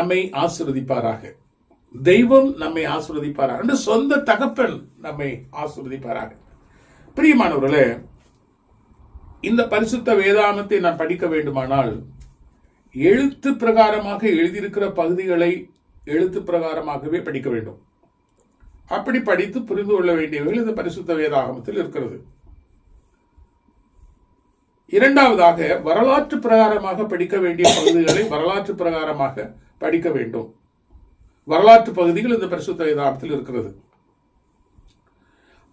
நம்மை ஆசிர்வதிப்பாராக. தெய்வம் நம்மை ஆசிர்வதிப்பாராக என்று சொந்த தகப்பன் நம்மை ஆசிர்வதிப்பாராக. பிரியமானவர்களே இந்த பரிசுத்த வேதாமத்தை நான் படிக்க வேண்டுமானால் எழுத்து பிரகாரமாக எழுதியிருக்கிற பகுதிகளை எழுத்து பிரகாரமாகவே படிக்க வேண்டும். அப்படி படித்து புரிந்து கொள்ள வேண்டியவர்கள் இந்த பரிசுத்த வேதாகமத்தில் இருக்கிறது. இரண்டாவதாக வரலாற்று பிரகாரமாக படிக்க வேண்டிய பகுதிகளை வரலாற்று பிரகாரமாக படிக்க வேண்டும். வரலாற்று பகுதிகள் இந்த பரிசுத்த வேதாகமத்தில் இருக்கிறது.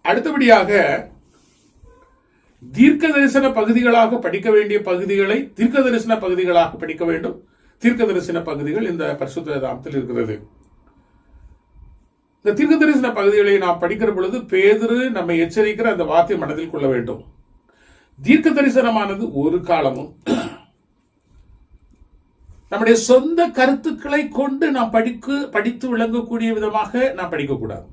அடுத்தபடியாக தீர்க்க தரிசன பகுதிகளாக படிக்க வேண்டிய பகுதிகளை தீர்க்க தரிசன பகுதிகளாக படிக்க வேண்டும். தீர்க்க தரிசன பகுதிகள் இந்த பரிசுத்த வேதாகமத்தில் இருக்கிறது. இந்த தீர்க்க தரிசன பகுதிகளை நாம் படிக்கிற பொழுது பேதரு நம்மை எச்சரிக்கிற அந்த வார்த்தை மனதில் கொள்ள வேண்டும். தீர்க்க தரிசனமானது ஒரு காலமும் நம்முடைய சொந்த கருத்துக்களை கொண்டு நாம் படிக்க படித்து விளங்கக்கூடிய விதமாக நாம் படிக்கக்கூடாது.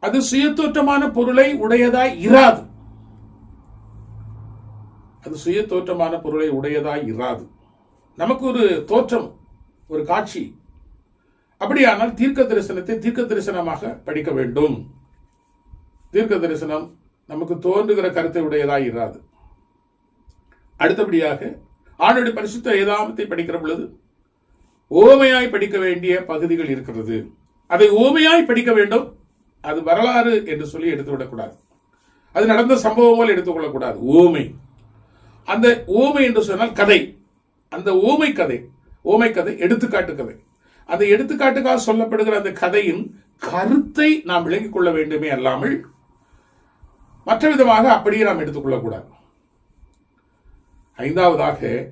அது சுயத்தோற்றமான பொருளை உடையதாய் இராது. அது சுயத்தோற்றமான பொருளை உடையதாய் இராது. நமக்கு ஒரு தோற்றம் ஒரு காட்சி. அப்படியானால் தீர்க்க தரிசனத்தை தீர்க்க தரிசனமாக படிக்க வேண்டும். தீர்க்க தரிசனம் நமக்கு தோன்றுகிற கருத்தை உடையதாய் இராது. அடுத்தபடியாக ஆண்டுடைய பரிசுத்த ஏதாமத்தை படிக்கிற பொழுது ஓமையாய் படிக்க வேண்டிய பகுதிகள் இருக்கிறது. அதை ஓமையாய் படிக்க வேண்டும். அது வரலாறு என்று சொல்லி எடுத்துவிடக்கூடாது. அது நடந்த சம்பவம் போல் எடுத்துக்கொள்ளக்கூடாது. ஓமை. அந்த ஓமை என்று சொன்னால் கதை. அந்த ஓமை கதை. ஓமை கதை எடுத்துக்காட்டு கதை. அந்த எடுத்துக்காட்டுக்காக சொல்லப்படுகிற அந்த கதையின் கருத்தை நாம் விளங்கிக் கொள்ள வேண்டுமே அல்லாமல் மற்ற விதமாக அப்படியே நாம் எடுத்துக்கொள்ளக்கூடாது. ஐந்தாவதாக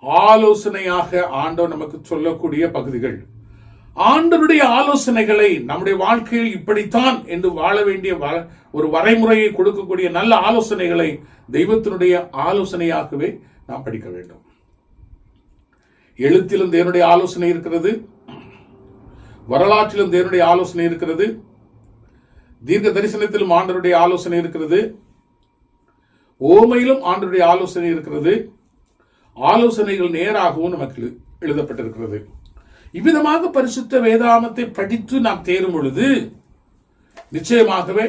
ஆலோசனையாக ஆண்டவர் நமக்கு சொல்லக்கூடிய பகுதிகள். ஆண்டவருடைய ஆலோசனைகளை நம்முடைய வாழ்க்கையில் இப்படித்தான் என்று வாழ வேண்டிய வ- ஒரு வரைமுறையை கொடுக்கக்கூடிய நல்ல ஆலோசனைகளை தெய்வத்தினுடைய ஆலோசனையாகவே நாம் படிக்க வேண்டும். எழுத்திலும் தேவனுடைய ஆலோசனை இருக்கிறது. வரலாற்றிலும் தேவனுடைய ஆலோசனை இருக்கிறது. தீர்க்க தரிசனத்திலும் ஆண்டவருடைய ஆலோசனை இருக்கிறது. ஓமையிலும் ஆண்டருடைய ஆலோசனை இருக்கிறது. ஆலோசனைகள் நேராகவும் நமக்கு எழுதப்பட்டிருக்கிறது. இவ்விதமாக பரிசுத்த வேதாமத்தை படித்து நாம் தேரும் பொழுது நிச்சயமாகவே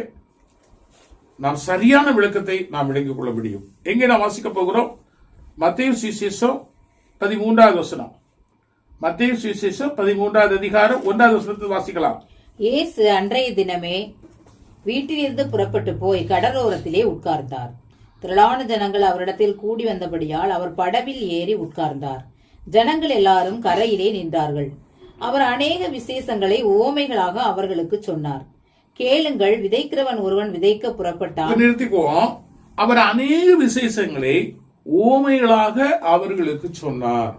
நாம் சரியான விளக்கத்தை நாம் விளங்கிக் கொள்ள முடியும். எங்கே நாம் வாசிக்க போகிறோம்? மத்திய சுவிசேஷம் பதிமூன்றாவது வசனம். மத்திய சுவிசேஷம் பதிமூன்றாவது அதிகாரம் ஒன்றாவது வசனத்தை வாசிக்கலாம். இயேசு அன்றைய தினமே வீட்டிலிருந்து புறப்பட்டு போய் கடலோரத்திலே உட்கார்ந்தார். திரளான ஜனங்கள் அவரிடத்தில் கூடி வந்தபடியால் அவர் படவில் ஏறி உட்கார்ந்தார். ஜனங்கள் எல்லாரும் கரையிலே நின்றார்கள். அவர் அநேக விசேஷங்களை ஓமைகளாக அவர்களுக்கு சொன்னார். கேளுங்கள் விதைக்கிறவன் ஒருவன் விதைக்க புறப்பட்டான். நிறுத்திக்குவோம் அவர் அநேக விசேஷங்களை ஓமைகளாக அவர்களுக்கு சொன்னார்.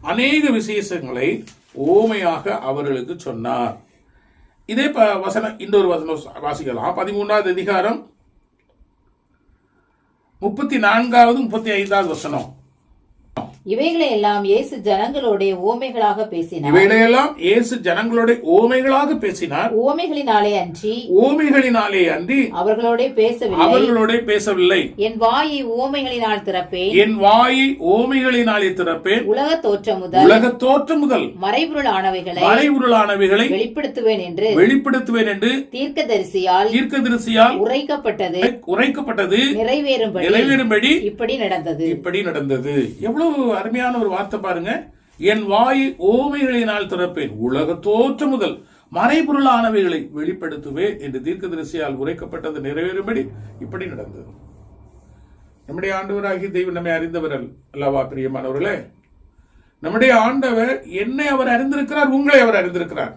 அநேக விசேஷங்களை ஓமையாக அவர்களுக்கு சொன்னார். இதே ப- வசனம் இன்னொரு வசனம் வாசிக்கலாம். பதிமூன்றாவது அதிகாரம் முப்பத்தி நான்காவது முப்பத்தி ஐந்தாவது வசனம். இவைகளை எல்லாம் இயேசு ஜனங்களோட ஓமைகளாக பேசினார். இவைகளையெல்லாம் இயேசு ஜனங்களோட ஓமைகளாக பேசினார். ஓமைகளினாலே அன்றி ஓமைகளினாலே அன்றி அவர்களோட பேசவில்லை. அவர்களோட பேசவில்லை. என் வாயை ஓமைகளினால் திறப்பேன். என் வாயை ஓமைகளினாலே திறப்பேன். உலக தோற்றம் முதல் உலக தோற்றம் முதல் மறைபொருளானவைகளை மறைவுருளானவைகளை வெளிப்படுத்துவேன் என்று வெளிப்படுத்துவேன் என்று தீர்க்கதரிசியால் தீர்க்கதரிசியால் உரைக்கப்பட்டது. உரைக்கப்பட்டது. நிறைவேறும்படி நிறைவேறும்படி இப்படி நடந்தது. இப்படி நடந்தது. எவ்வளவு அருமையான ஒரு வார்த்தை பாருங்க. என் வாயை ஓமைகளினால் திறப்பேன். உலக தோற்ற முதல் மறைபொருளானவைகளை வெளிப்படுத்துவேன் என்று தீர்க்க தரிசியால் உரைக்கப்பட்டது நிறைவேறும்படி இப்படி நடந்தது. நம்முடைய ஆண்டவராகி தெய்வம் நம்மை அறிந்தவர் அல்லவா பிரியமானவர்களே நம்முடைய ஆண்டவர் என்னை அவர் அறிந்திருக்கிறார் உங்களை அவர் அறிந்திருக்கிறார்.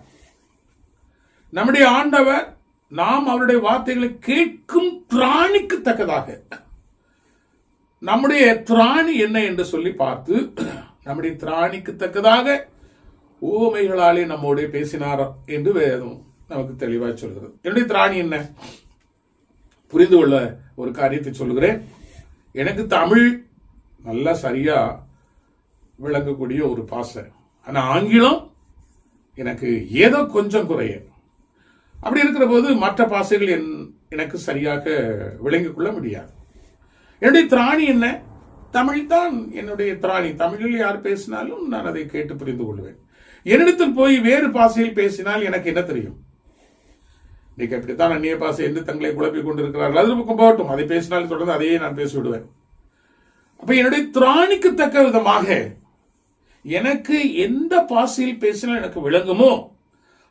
நம்முடைய ஆண்டவர் நாம் அவருடைய வார்த்தைகளை கேட்கும் திராணிக்கு தக்கதாக நம்முடைய திராணி என்ன என்று சொல்லி பார்த்து நம்முடைய திராணிக்கு தக்கதாக ஊமைகளாலே நம்மோடைய பேசினார் என்று வேதம் நமக்கு தெளிவாக சொல்கிறது. என்னுடைய திராணி என்ன? புரிந்து கொள்ள ஒரு காரியத்தை சொல்கிறேன் எனக்கு தமிழ் நல்லா சரியா விளங்கக்கூடிய ஒரு பாசை. ஆனால் ஆங்கிலம் எனக்கு ஏதோ கொஞ்சம் குறைய. அப்படி இருக்கிற போது மற்ற பாசைகள் என் எனக்கு சரியாக விளங்கிக் கொள்ள முடியாது. என்னுடைய திராணி என்ன? தமிழ் தான் என்னுடைய திராணி. தமிழில் யார் பேசினாலும் நான் அதை கேட்டு புரிந்து கொள்வேன். என்னிடத்தில் போய் வேறு பாசையில் பேசினால் எனக்கு என்ன தெரியும்? இன்னைக்கு அப்படித்தான் அந்நிய பாசை என்று தங்களை குழப்பிக் கொண்டிருக்கிறார்கள். அது பக்கம் போகட்டும். அதை பேசினாலும் தொடர்ந்து அதையே நான் பேசி விடுவேன் அப்ப என்னுடைய திராணிக்கு தக்க விதமாக எனக்கு எந்த பாசையில் பேசினால் எனக்கு விளங்குமோ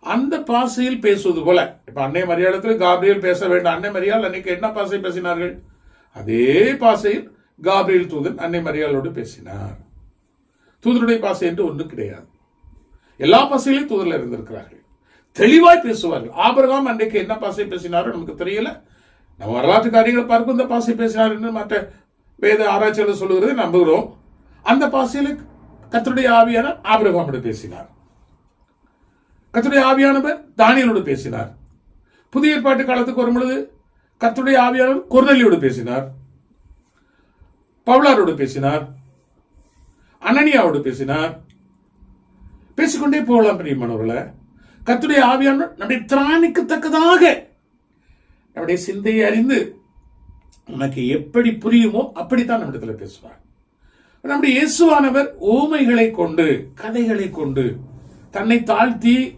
அந்த பாசையில் பேசுவது போல. இப்ப அன்னை மரியாதத்தில் காபிரியல் பேச வேண்டும். அன்னை மரியாதை அன்னைக்கு என்ன பாசை பேசினார்கள்? அதே பாஷையில் காபிரியல் தூதன் அன்னை மரியாளோடு பேசினார். தூதருடைய பாசை என்று ஒன்றும் கிடையாது. எல்லா பாஷையிலும் தூதரில் இருந்திருக்கிறார்கள். தெளிவாய் பேசுவார்கள். ஆபரகாம் அன்றைக்கு என்ன பாசை பேசினாரோ நமக்கு தெரியல. நம்ம வரலாற்று காரியங்களை பார்க்கும் இந்த பாசை பேசினார் என்று மற்ற வேத ஆராய்ச்சியாளர் சொல்லுகிறதை நம்புகிறோம். அந்த பாசையில் கத்தருடைய ஆவியான ஆபிரகாமோடு பேசினார். கத்தருடைய ஆவியானவர் தானியலோடு பேசினார். புதிய ஏற்பாட்டு காலத்துக்கு வரும் பொழுது கத்துடைய ஆவியாளர் கொர்நலியோடு பேசினார். பவுலாரோடு பேசினார். அனனியாவோடு பேசினார். பேசிக்கொண்டே போகலாம் பிரியமானவர்களை கத்துடைய ஆவியானவர் நம்முடைய திராணிக்கு தக்கதாக நம்முடைய சிந்தையை அறிந்து உனக்கு எப்படி புரியுமோ அப்படித்தான் நம்மிடத்துல பேசுவார். நம்முடைய இயேசுவானவர் ஓமைகளை கொண்டு கதைகளை கொண்டு தன்னை தாழ்த்தி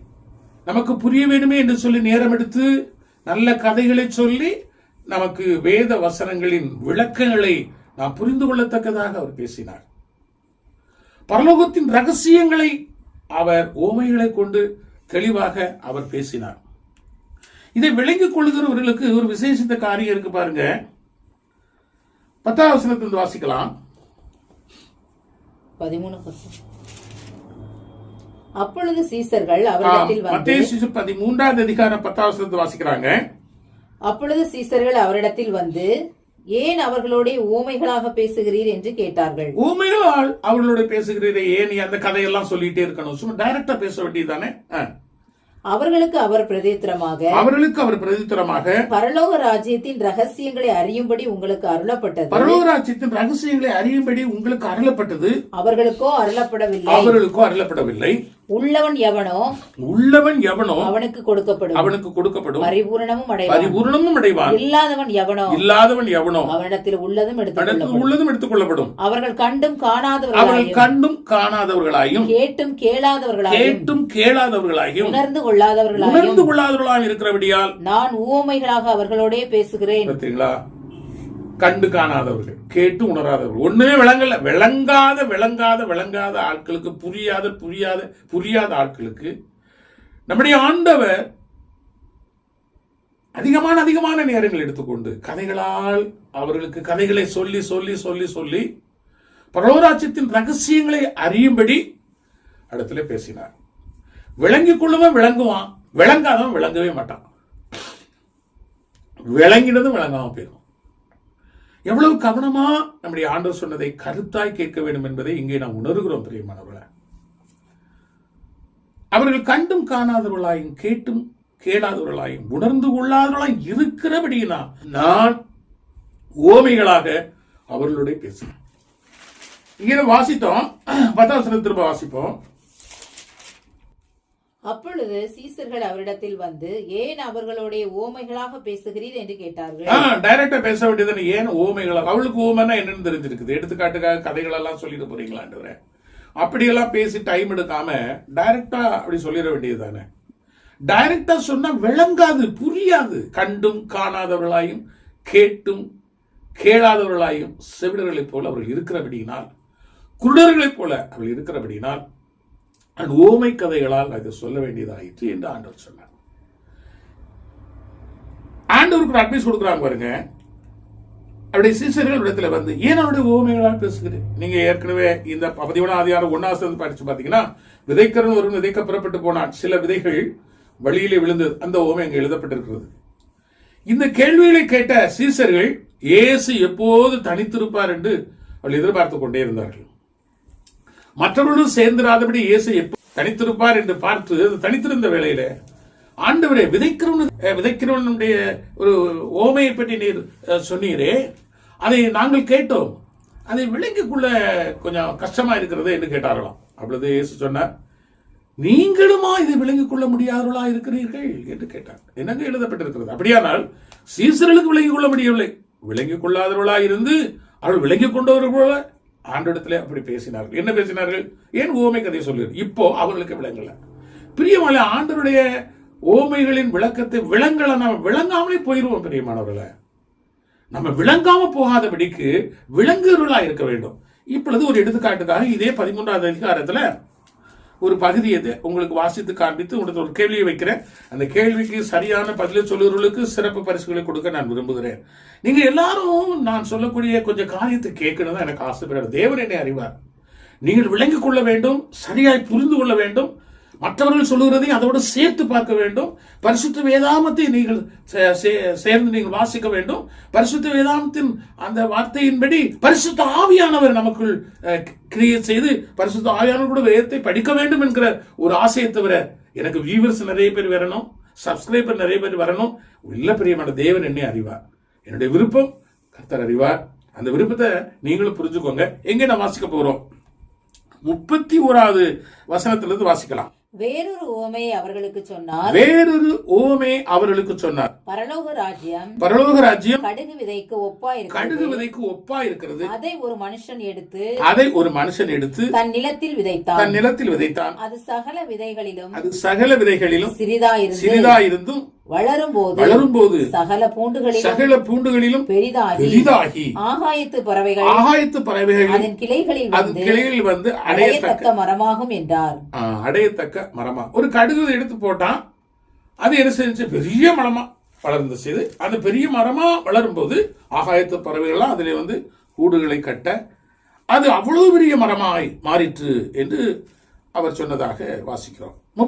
நமக்கு புரிய வேண்டுமே என்று சொல்லி நேரம் எடுத்து நல்ல கதைகளை சொல்லி நமக்கு வேத வசனங்களின் விளக்கங்களை நாம் புரிந்து கொள்ளத்தக்கதாக அவர் பேசினார். பரலோகத்தின் ரகசியங்களை அவர் ஓமைகளை கொண்டு தெளிவாக அவர் பேசினார். இதை விளங்கிக் கொள்ளுகிறவர்களுக்கு ஒரு விசேஷித்த காரியம் இருக்கு பாருங்க. பத்தாவது வசனத்திலிருந்து வாசிக்கலாம். பதிமூணு அப்பொழுது சீசர்கள் அவரிடத்தில் பதிமூன்றாவது அதிகாரம் பத்தாவது வாசிக்கிறாங்க. அப்பொழுது சீசர்கள் அவரிடத்தில் வந்து ஏன் அவர்களோட ஊமைகளாக பேசுகிறீர்? என்று கேட்டார்கள். ஊமைகள் அவர்களோட பேசுகிறீரே ஏன் அந்த கதையெல்லாம் சொல்லிட்டே இருக்கணும்? சும்மா டைரக்டா பேச வேண்டியதுதானே? ஆ. அவர்களுக்கு அவர் பிரதித்திரமாக அவர்களுக்கு அவர் பிரதித்திரமாக பரலோக ராஜ்யத்தின் ரகசியங்களை அறியும்படி உங்களுக்கு அருளப்பட்டது. பரலோகராட்சியத்தின் ரகசியங்களை அறியும்படி உங்களுக்கு அருளப்பட்டது. அவர்களுக்கோ அருளப்படவில்லை. அவர்களுக்கோ அருளப்படவில்லை. உள்ளவன் எவனோ உள்ளவன் எவனோ அவனுக்கு கொடுக்கப்படும் அவனுக்கு கொடுக்கப்படும். பரிபூரணமும் அடைவான். பரிபூர்ணமும் அடைவான். இல்லாதவன் எவனோ இல்லாதவன் எவனோ அவனிடத்தில் உள்ளதும் கொள்ளப்படும். உள்ளதும் எடுத்துக் கொள்ளப்படும். அவர்கள் கண்டும் அவர்கள் காணாதவர்களாயும் கண்டும் காணாதவர்களாயும் கேட்டும் கேளாதவர்களாயும் கேட்டும் கேளாதவர்களாயும் உணர்ந்து கொள்ளாதவர்களாயும் உணர்ந்து கொள்ளாதவர்களாயும் இருக்கிறபடியால் நான் ஊமைகளாக அவர்களோடே பேசுகிறேன். கண்டு காணாதவர்கள் கேட்டு உணராதவர்கள். ஒண்ணுமே விளங்கல. விளங்காத விளங்காத விளங்காத ஆட்களுக்கு புரியாத புரியாத புரியாத ஆட்களுக்கு நம்முடைய ஆண்டவர் அதிகமான அதிகமான நேரங்கள் எடுத்துக்கொண்டு கதைகளால் அவர்களுக்கு கதைகளை சொல்லி சொல்லி சொல்லி சொல்லி பரலோராட்சியத்தின் ரகசியங்களை அறியும்படி இடத்துல பேசினார். விளங்கிக் கொள்ளுவன் விளங்குவான். விளங்காதவன் விளங்கவே மாட்டான். விளங்கினதும் விளங்காம போயிடும் எவ்வளவு கவனமா நம்முடைய ஆண்டவர் சொன்னதை கருத்தாய் கேட்க வேண்டும் என்பதை இங்கே நாம் உணர்கிறோம் பிரியமானவர்களே. அவர்கள் கண்டும் காணாதவர்களாயும் கேட்டும் கேளாதவர்களாயும் உணர்ந்து கொள்ளாதவர்களாயும் இருக்கிறபடியினா நான் ஓமைகளாக அவர்களுடைய பேசினேன் இங்கே வாசித்தோம் பத்தாவசனம் திரும்ப வாசிப்போம். அப்பொழுது சீசர்கள் அவரிடத்தில் வந்து ஏன் அவர்களுடைய ஓமைகளாக பேசுகிறீர்? என்று கேட்டார்கள். டைரக்டா பேச வேண்டியது ஏன் ஓமைகளாக? அவளுக்கு ஓமைன்னா என்னன்னு தெரிஞ்சிருக்குது. எடுத்துக்காட்டுக்காக கதைகள் எல்லாம் சொல்லிட்டு போறீங்களான்றவரே அப்படியெல்லாம் பேசி டைம் எடுக்காம டைரக்டா அப்படி சொல்லிட வேண்டியது தானே டைரக்டா சொன்னா விளங்காது புரியாது. கண்டும் காணாதவர்களாயும் கேட்டும் கேளாதவர்களாயும் செவிடர்களைப் போல அவர்கள் இருக்கிறபடியினால் குருடர்களைப் போல அவர்கள் இருக்கிறபடியினால் அது ஓமை கதைகளால் அதை சொல்ல வேண்டியதாயிற்று என்று ஆண்டவர் சொன்னார். ஆண்டவருக்கு ஒரு அட்வைஸ் கொடுக்குறாங்க பாருங்க. அவருடைய சீசர்கள் இடத்துல வந்து ஏன் அவருடைய ஓமைகளால் பேசுகிறேன் நீங்க ஏற்கனவே இந்த பதிவோட அதிகாரம் ஒன்னாவது படிச்சு பாத்தீங்கன்னா விதைக்கரன் ஒரு விதைக்க புறப்பட்டு போனான். சில விதைகள் வழியிலே விழுந்தது அந்த ஓமை அங்கே எழுதப்பட்டிருக்கிறது. இந்த கேள்விகளை கேட்ட சீசர்கள் இயேசு எப்போது தனித்திருப்பார்? என்று அவள் எதிர்பார்த்து கொண்டே இருந்தார்கள். மற்றவர்களும் சேர்ந்துடாதபடி இயேசு தனித்திருப்பார் என்று பார்த்து தனித்திருந்த வேளையில ஆண்டவரே விதைக்கிறவன் விதைக்கிறவனுடைய ஒரு ஓமையை பற்றி நீர் சொன்னீரே. அதை நாங்கள் கேட்டோம். அதை விளங்கிக்குள்ள கொஞ்சம் கஷ்டமா இருக்கிறது என்று கேட்டார்களாம். அப்பொழுது இயேசு சொன்னார் நீங்களுமா இதை விளங்கிக் கொள்ள முடியாதவர்களா இருக்கிறீர்கள்? என்று கேட்டார். என்னங்க எழுதப்பட்டிருக்கிறது? அப்படியானால் சீசர்களுக்கு விளங்கிக் கொள்ள முடியவில்லை. விளங்கிக் கொள்ளாதவர்களா இருந்து அவள் விளங்கிக் கொண்டவர்கள் போல ஆண்டிடத்திலே அப்படி பேசினார்கள். என்ன பேசினார்கள்? ஏன் ஓமை கதையை சொல்லுங்கள் இப்போ அவர்களுக்கு விளங்கல. பிரியமல ஆண்டருடைய ஓமைகளின் விளக்கத்தை விளங்கலை. நம்ம விளங்காமலே போயிருவோம் பிரியமானவர்களை. நம்ம விளங்காம போகாதபடிக்கு விளங்குகளா இருக்க வேண்டும். இப்பொழுது ஒரு எடுத்துக்காட்டுக்காக இதே பதிமூன்றாவது அதிகாரத்தில் ஒரு பகுதி எது? உங்களுக்கு வாசித்து காண்பித்து உங்களுக்கு ஒரு கேள்வியை வைக்கிறேன். அந்த கேள்விக்கு சரியான பதிலை சொல்லுறவர்களுக்கு சிறப்பு பரிசுகளை கொடுக்க நான் விரும்புகிறேன். நீங்க எல்லாரும் நான் சொல்லக்கூடிய கொஞ்சம் காரியத்தை கேட்கணும் தான் எனக்கு ஆசைப்படுறார். தேவன் என்னை அறிவார். நீங்கள் விளங்கிக் கொள்ள வேண்டும் சரியாய் புரிந்து கொள்ள வேண்டும். மற்றவர்கள் சொல்லுகிறதையும் அதோடு சேர்த்து பார்க்க வேண்டும். பரிசுத்த வேதாமத்தை நீங்கள் சே- சே- சேர்ந்து நீங்கள் வாசிக்க வேண்டும். பரிசுத்த வேதாமத்தின் அந்த வார்த்தையின்படி பரிசுத்த ஆவியானவர் நமக்குள் கிரியேட் செய்து பரிசுத்த ஆவியானவர் கூட வேதத்தை படிக்க வேண்டும் என்கிற ஒரு ஆசையை தவிர எனக்கு வியூவர்ஸ் நிறைய பேர் வரணும். சப்ஸ்கிரைபர் நிறைய பேர் வரணும். இல்லை பிரியமான தேவன் என்னை அறிவார். என்னுடைய விருப்பம் கர்த்தர் அறிவார். அந்த விருப்பத்தை நீங்களும் புரிஞ்சுக்கோங்க. எங்க நான் வாசிக்க போகிறோம்? முப்பத்தி ஓராவது வசனத்திலிருந்து வாசிக்கலாம். வேறொரு ஓமையை அவர்களுக்கு சொன்னார். வேறொரு ஓமே அவர்களுக்கு சொன்னார். பரலோக ராஜ்யம் பரலோக ராஜ்யம் கடுகு விதைக்கு ஒப்பா கடுகு விதைக்கு ஒப்பா இருக்கிறது. அதை ஒரு மனுஷன் எடுத்து அதை ஒரு மனுஷன் எடுத்து தன் நிலத்தில் விதைத்தான். தன் நிலத்தில் விதைத்தான். அது சகல விதைகளிலும் அது சகல விதைகளிலும் சிறிதாயிருந்து சிறிதா இருந்தும் வளரும் போது சகல பூண்டுகளிலும் சகல பூண்டுகளிலும் பெரிதாகி பெரிதாகி ஆகாயத்து பறவைகள் ஆகாயத்து பறவைகள் அதன் கிளைகளில் அது வந்து கிளைகளில் வந்து அடையத்தக்க மரமாகும் என்றார். அடையத்தக்க மரமா. ஒரு கடுகு எடுத்து போட்டான் அது என்ன செஞ்சு பெரிய மரமா வளர்ந்துச்சு இது அந்த பெரிய மரமா வளரும் போது ஆகாயத்து பறவைகள்லாம் அதிலே வந்து கூடுகளை கட்ட அது அவ்வளவு பெரிய மரமாய் மாறிற்று என்று அவர் சொன்னதாக வாசிக்கிறோம்.